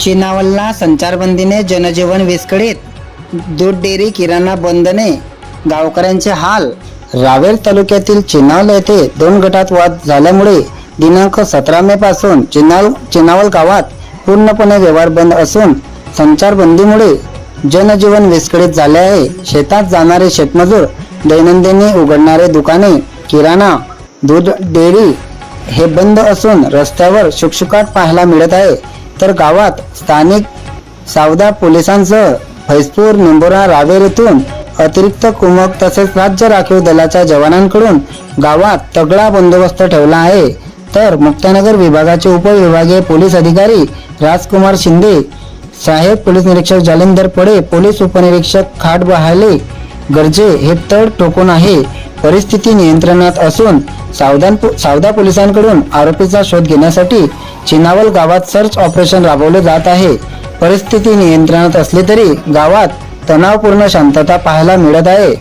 चिनावलला संचारबंदीने जनजीवन विस्कळीत. दूध डेअरी किराणा बंदने गावकऱ्यांचे हाल. रावेर तालुक्यातील चिनावल येथे दोन गटात वाद झाल्यामुळे दिनांक सतरा मे पासून चिनाल चिनावल गावात पूर्णपणे व्यवहार बंद असून संचारबंदीमुळे जनजीवन विस्कळीत झाले आहे. शेतात जाणारे शेतमजूर दैनंदिनी उघडणारे दुकाने किराणा दूध डेअरी हे बंद असून रस्त्यावर शुकशुकाट पाहायला मिळत आहे. तर गावात स्थानिक सावदा पोलिसांसह फैजपूर निंबोरा रावेर येथून अतिरिक्त कुमक तसेच राज्य राखीव दलाच्या जवानांकडून गावात तगडा बंदोबस्त ठेवला आहे. तर मुक्तानगर विभागाचे उपविभागीय पोलीस अधिकारी राजकुमार शिंदे साहेब पोलीस निरीक्षक जालिंदर पडे पोलीस उपनिरीक्षक खाट बहाले गरजे हे तड टोकून आहे. परिस्थिती नियंत्रणात असून सावधान सावदा पोलिसांकडून आरोपीचा शोध घेण्यासाठी चिनावल गावात सर्च ऑपरेशन राबवले जात आहे. परिस्थिती नियंत्रणात असली तरी गावात तणावपूर्ण शांतता पाहायला मिळत आहे.